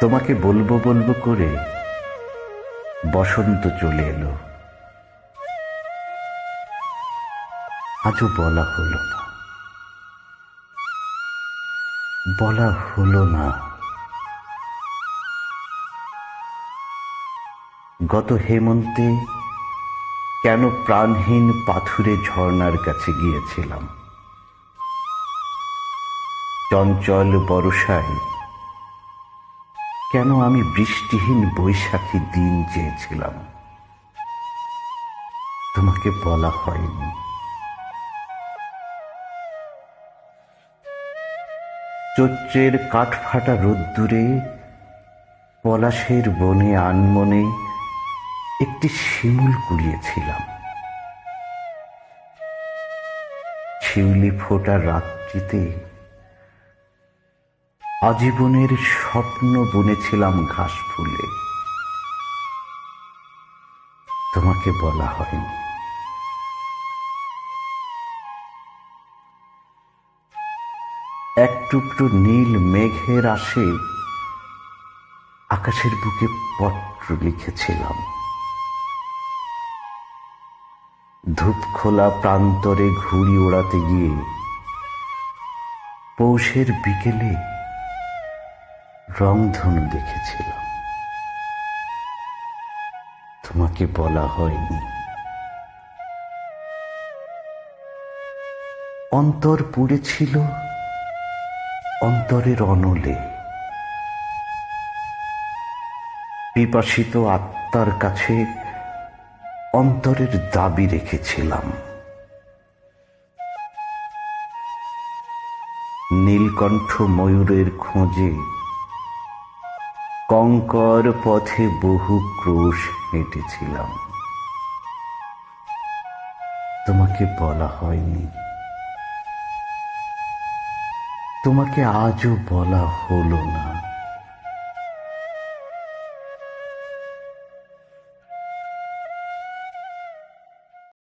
তোমাকে বলব বলব করে বসন্ত চলে এলো। আজও বলা হলো না। বলা হলো না। গত হেমন্তে কেন প্রাণহীন পাথুরে ঝর্ণার কাছে গিয়েছিলাম? চঞ্চল বরসায় কেন আমি বৃষ্টিহীন বৈশাখী দিন চেয়েছিলাম? তোমাকে বলা হয়নি। চৈত্রের কাঠফাটা রোদ্দুরে, পলাশের বনে আনমনে একটি শিমুল কুড়িয়েছিলাম শিউলি ফোটা রাত্রিতে আজীবনের স্বপ্ন বুনেছিলাম ঘাস ফুলে। তোমাকে বলা হয়নি। এক টুকরো নীল মেঘের আসে আকাশের বুকে পত্র লিখেছিলাম। ধূপ খোলা প্রান্তরে ঘুড়ি ওড়াতে গিয়ে পৌষের বিকেলে রংধনু দেখেছিলাম তোমাকে বলা হয়নি। অন্তর পুড়েছিল অন্তরের অনলে। পিপাসিত আত্মার কাছে অন্তরের দাবি রেখেছিলাম। নীলকণ্ঠ ময়ূরের খোঁজে কঙ্কর পথে বহু ক্রোশ হেঁটেছিলাম। তোমাকে বলা হয়নি। তোমাকে আজও বলা হলো না।